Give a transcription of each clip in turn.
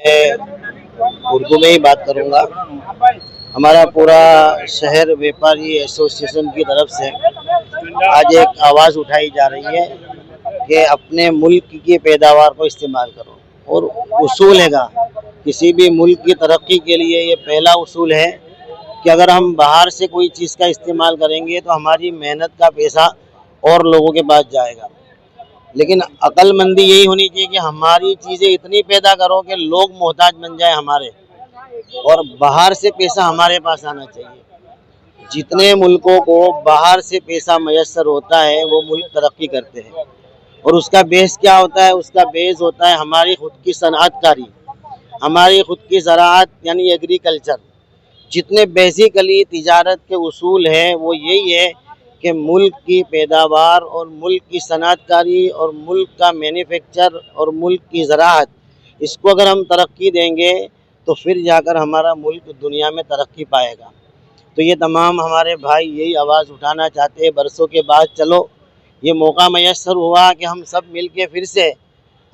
उर्दू में ही बात करूँगा। हमारा पूरा शहर व्यापारी एसोसिएशन की तरफ़ से आज एक आवाज़ उठाई जा रही है कि अपने मुल्क की पैदावार को इस्तेमाल करो और उसूल हैगा। किसी भी मुल्क की तरक्की के लिए ये पहला उसूल है कि अगर हम बाहर से कोई चीज़ का इस्तेमाल करेंगे तो हमारी मेहनत का पैसा और लोगों के पास जाएगा। लेकिन अक्लमंदी यही होनी चाहिए कि हमारी चीज़ें इतनी पैदा करो कि लोग मोहताज बन जाए हमारे। और बाहर से पैसा हमारे पास आना चाहिए। जितने मुल्कों को बाहर से पैसा मैसर होता है, वो मुल्क तरक्की करते हैं। और उसका बेस क्या होता है? उसका बेस होता है हमारी खुद की सनअतकारी हमारी खुद की ज़रात यानी एग्रीकल्चर जितने बेसिकली तजारत के असूल हैं, वो यही है कि मुल्क की पैदावार और मुल्क की सनातकारी और मुल्क का मैन्युफैक्चर और मुल्क की ज़राअत, इसको अगर हम तरक्की देंगे तो फिर जाकर हमारा मुल्क दुनिया में तरक्की पाएगा। तो ये तमाम हमारे भाई यही आवाज़ उठाना चाहते हैं, बरसों के बाद चलो। ये मौका मैसर हुआ कि हम सब मिल के फिर से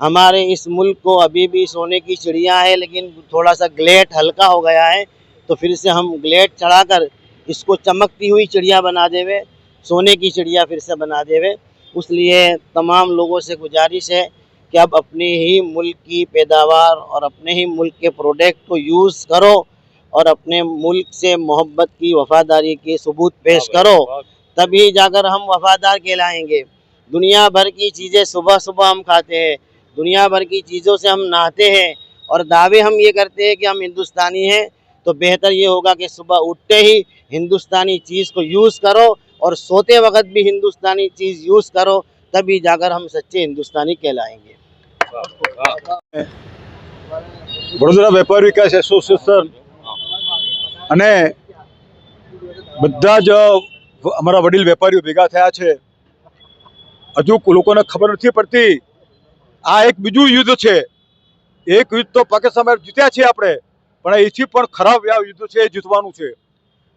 हमारे इस मुल्क को अभी भी सोने की चिड़िया है, लेकिन थोड़ा सा ग्लेट हल्का हो गया है तो फिर से हम ग्लेट चढ़ाकर इसको चमकती हुई चिड़िया बना देवे सोने की चिड़िया फिर से बना देवे। इसलिए तमाम लोगों से गुजारिश है कि अब अपने ही मुल्क की पैदावार और अपने ही मुल्क के प्रोडक्ट को यूज़ करो और अपने मुल्क से मोहब्बत की वफादारी के सबूत पेश करो। तभी जाकर हम वफादार कहलाएँगे। दुनिया भर की चीज़ें सुबह सुबह हम खाते हैं। दुनिया भर की चीज़ों से हम नहाते हैं और दावे हम ये करते हैं कि हम हिंदुस्तानी हैं तो बेहतर ये होगा कि सुबह उठते ही हिंदुस्तानी चीज़ को यूज़ करो और सोते वक्त भी हिंदुस्तानी चीज़ यूज़ करो तभी जाकर हम सच्चे हिंदुस्तानी कहलाएंगे વડોદરા વેપાર વિકાસ એસોસિએશન અને બધા જ અમારા વડીલ વેપારીઓ ભેગા થયા છે હજુ લોકોને ખબર નથી પડતી આ એક બીજું યુદ્ધ છે એક યુદ્ધ તો પાકિસ્તાન સામે જીત્યા છીએ આપણે પણ એથી પણ ખરાબ આ યુદ્ધ છે એ જીતવાનું છે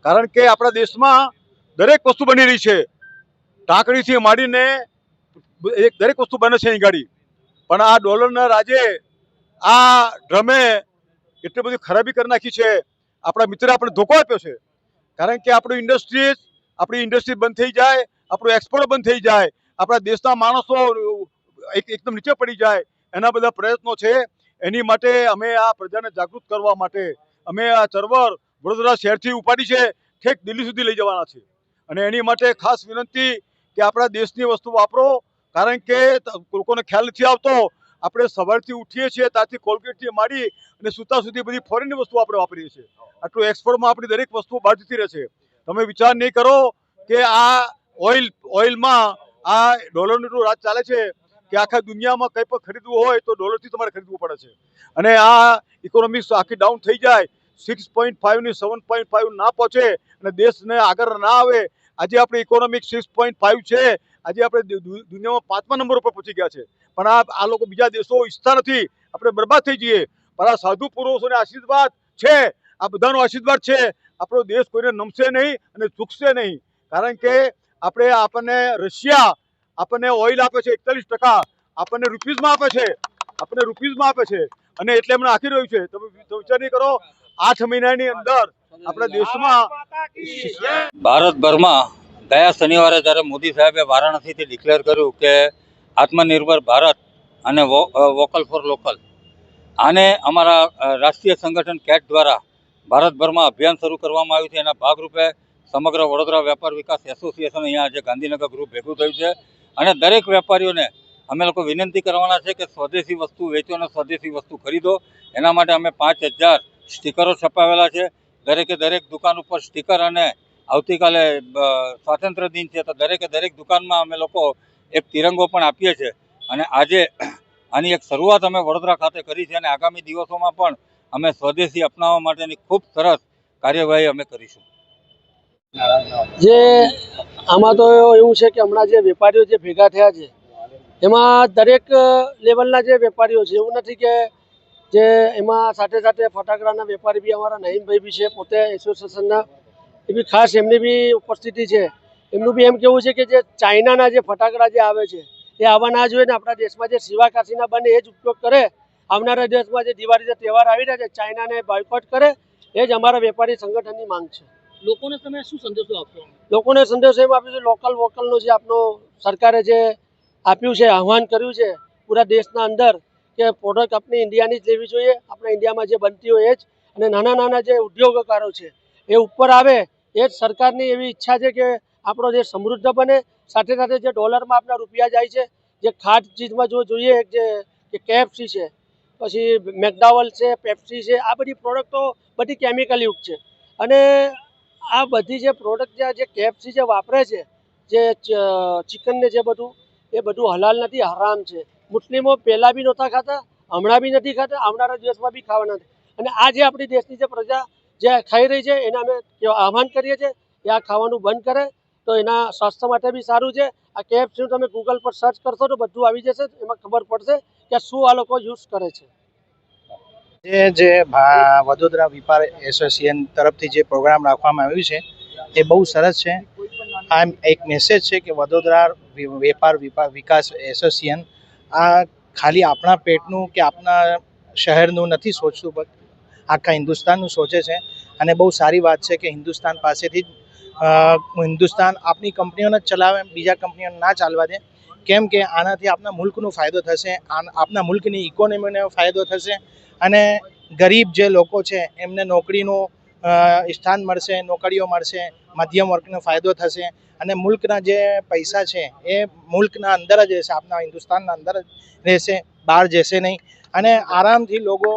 કારણ કે આપણા દેશમાં દરેક વસ્તુ બની રહી છે. ટાંકણીથી માંડીને એક દરેક વસ્તુ બને છે અહીં ગાડી. પણ આ ડોલરના રાજે આ ડ્રમે એટલી બધી ખરાબી કરી નાખી છે. આપણા મિત્રે આપણે ધોકો આપ્યો છે. કારણ કે આપણું ઇન્ડસ્ટ્રીઝ આપણી ઇન્ડસ્ટ્રી બંધ થઈ જાય, આપણું એક્સપોર્ટ બંધ થઈ જાય, આપણા દેશના માણસો એક એકદમ નીચે પડી જાય. એના બધા પ્રયત્નો છે. એની માટે અમે આ પ્રજાને જાગૃત કરવા માટે અમે આ ચરવર વડોદરા શહેરથી ઉપાડી છે. ઠેક દિલ્હી સુધી લઈ જવાના છે. અને એની માટે ખાસ વિનંતી કે આપણા દેશની વસ્તુ વાપરો. કારણ કે લોકોને ખ્યાલ નથી આવતો. આપણે સવારથી ઉઠીએ છીએ, ત્યાંથી કોલગેટથી માંડી અને સૂતા સુધી બધી ફોરેનની વસ્તુ આપણે વાપરીએ છીએ. આટલું એક્સપોર્ટમાં આપણી દરેક વસ્તુ બહાર જતી રહે છે. તમે વિચાર નહીં કરો કે આ ઓઇલ ઓઇલમાં આ ડોલરનું એટલું રાજ ચાલે છે કે આખા દુનિયામાં કંઈ પણ ખરીદવું હોય તો ડોલરથી તમારે ખરીદવું પડે છે. અને આ ઇકોનોમિક્સ આખી ડાઉન થઈ જાય. સિક્સ પોઈન્ટ ફાઇવની સેવન પોઈન્ટ ફાઇવ ના પહોંચે અને દેશને આગળ ના આવે આજે આપણી ઇકોનોમિક સિક્સ પોઈન્ટ ફાઇવ છે. આજે આપણે દુનિયામાં પાંચમા નંબર ઉપર પહોંચી ગયા છે. પણ આ આ લોકો બીજા દેશો ઈચ્છતા નથી. આપણે બરબાદ થઈ જઈએ. પણ આ સાધુ પુરુષોને આશીર્વાદ છે. આ બધાનો આશીર્વાદ છે. આપણો દેશ કોઈને નમશે નહીં અને ચૂકશે નહીં. કારણ કે આપણે આપણને રશિયા આપણને ઓઇલ આપે છે એકતાલીસ ટકા. આપણને રૂપીઝમાં આપે છે. આપણને રૂપીઝમાં આપે છે. અને એટલે એમને આખી રહ્યું છે. તમે વિચાર નહીં કરો. આઠ મહિનાની અંદર આપણા દેશમાં ભારતભરમાં ગયા શનિવારે જ્યારે મોદી સાહેબે વારાણસીથી ડિક્લેર કર્યું કે આત્મનિર્ભર ભારત અને વોકલ ફોર લોકલ આને અમારા રાષ્ટ્રીય સંગઠન કેટ દ્વારા ભારતભરમાં અભિયાન શરૂ કરવામાં આવ્યું છે. એના ભાગરૂપે સમગ્ર વડોદરા વેપાર વિકાસ એસોસિએશન અહીંયા આજે ગાંધીનગર ગ્રુપ ભેગું થયું છે. અને દરેક વેપારીઓને અમે લોકો વિનંતી કરવાના છે કે સ્વદેશી વસ્તુ વેચો અને સ્વદેશી વસ્તુ ખરીદો. એના માટે અમે પાંચ હજાર સ્ટીકરો છપાવેલા છે. દરેકે દરેક દુકાન ઉપર સ્ટીકર અને આવતીકાલે સ્વાતંત્ર્ય દિન છે, તો દરેકે દરેક દુકાનમાં અમે લોકો એક તિરંગો પણ આપીએ છીએ. અને આજે આની એક શરૂઆત અમે વડોદરા ખાતે કરી છે અને આગામી દિવસોમાં પણ અમે સ્વદેશી અપનાવવા માટેની ખૂબ સરસ કાર્યવાહી અમે કરીશું. જે આમાં તો એવું છે કે હમણાં જે વેપારીઓ જે ભેગા થયા છે, એમાં દરેક લેવલના જે વેપારીઓ છે, એવું નથી કે જે એમાં સાથે સાથે ફટાકડાના વેપારી બી અમારા નહીમભાઈ બી છે પોતે એસોસિએશનના એ બી ખાસ એમની બી ઉપસ્થિતિ છે. એમનું બી એમ કેવું છે કે જે ચાઇનાના જે ફટાકડા જે આવે છે એ આવા ના જોઈએ ને આપણા દેશમાં જે સિવાકાશીના બને એ જ ઉપયોગ કરે. આવનારા દિવસમાં જે દિવાળીના તહેવાર આવી રહ્યા છે ચાઇનાને બોયકોટ કરે એ જ અમારા વેપારી સંગઠનની માંગ છે. લોકોને તમે શું સંદેશો આપશો લોકોને સંદેશો એમ આપ્યો છે લોકલ વોકલનું જે આપણો સરકારે જે આપ્યું છે આહવાન કર્યું છે પૂરા દેશના અંદર કે પ્રોડક્ટ આપણે ઇન્ડિયાની જ લેવી જોઈએ. આપણા ઇન્ડિયામાં જે બનતી હોય એ જ. અને નાના નાના જે ઉદ્યોગકારો છે, એ ઉપર આવે એ જ સરકારની એવી ઈચ્છા છે કે આપણો દેશ સમૃદ્ધ બને. સાથે સાથે જે ડોલરમાં આપણા રૂપિયા જાય છે, જે ખાટ ચીજમાં જો જોઈએ જે કેએફસી છે, પછી મેકડાવલ છે પેપ્સી છે, આ બધી પ્રોડક્ટો બધી કેમિકલયુક્ત છે. અને આ બધી જે પ્રોડક્ટ જે જે કેએફસી જે વાપરે છે, જે ચિકનને જે બધું, એ બધું હલાલ નથી, હરામ છે. મુસ્લિમો પહેલાં બી નહોતા ખાતા, હમણાં બી નથી ખાતા, આવનારા દિવસમાં બી ખાવાના નથી અને જે આપણી દેશની જે પ્રજા જે ખાઈ રહી છે, એને અમે આહવાન કરીએ છીએ કે આ ખાવાનું બંધ કરે, તો એના સ્વાસ્થ્ય માટે બી સારું છે. આ કેએફસીનું તમે ગૂગલ પર સર્ચ કરશો તો બધું આવી જશે, એમાં ખબર પડશે કે શું આ લોકો યુઝ કરે છે. જે જે વડોદરા વેપાર એસોસિએશન તરફથી જે પ્રોગ્રામ રાખવામાં આવ્યું છે, એ બહુ સરસ છે. આ એક મેસેજ છે કે વડોદરા વેપાર વિકાસ એસોસિએશન આ ખાલી આપણા પેટનું કે આપણા શહેરનું નથી સોચતું પણ આખા હિન્દુસ્તાનનું સોચે છે. અને બહુ સારી વાત છે કે હિન્દુસ્તાન પાસેથી જ હિન્દુસ્તાન આપણી કંપનીઓને જ ચલાવે, બીજા કંપનીઓને ના ચાલવા દે. કેમ કે આનાથી આપણા મુલ્કનો ફાયદો થશે આપણા મુલ્કની ઇકોનોમીને ફાયદો થશે અને ગરીબ જે લોકો છે એમને નોકરીનું સ્થાન મળશે, નોકરીઓ મળશે મધ્યમ વર્ગને ફાયદો થશે અને મુલ્કના જે પૈસા છે એ મુલ્કના અંદર જ રહેશે આપણા હિન્દુસ્તાનના અંદર જ રહેશે, બહાર જશે નહીં. અને આરામથી લોકો,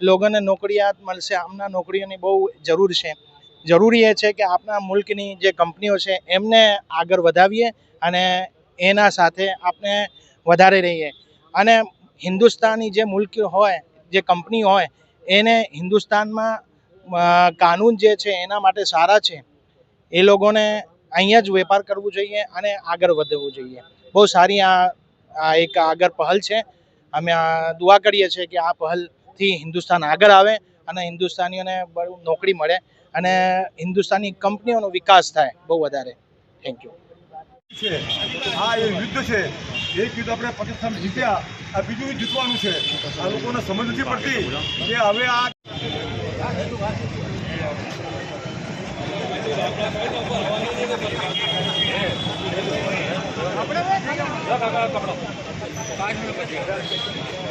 લોકોને નોકરીયાત મળશે આમના નોકરીઓની બહુ જરૂર છે. જરૂરી એ છે કે આપણા મુલ્કની જે કંપનીઓ છે એમને આગળ વધાવીએ અને એના સાથે આપણે વધારે રહીએ. અને હિન્દુસ્તાની જે મુલ્ક હોય, જે કંપની હોય, એને હિન્દુસ્તાનમાં કાનૂન જે છે એના માટે સારા છે. એ લોકોને અહીંયા જ વેપાર કરવું જોઈએ અને આગળ વધવું જોઈએ. બહુ સારી આ એક આગળ પહેલ છે. અમે આ દુઆ કરીએ છીએ કે આ પહેલથી હિન્દુસ્તાન આગળ આવે અને હિન્દુસ્તાનીઓને બહુ નોકરી મળે અને હિન્દુસ્તાની કંપનીઓનો વિકાસ થાય બહુ વધારે. થેન્ક યુ છે. આ એ યુદ્ધ છે. એક યુદ્ધ આપણે પાકિસ્તાન જીત્યા. બીજું જીતવાનું છે. લોકોને સમજ નથી પડતી કે હવે આ આપણે કાકા કપડો પાંચ મિનિટ પછી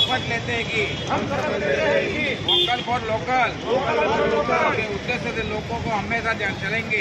शपथ लेते हैं कि हम शपथ लेते हैं कि वोकल फॉर लोकल। लोगों को हमेशा ध्यान चलेंगे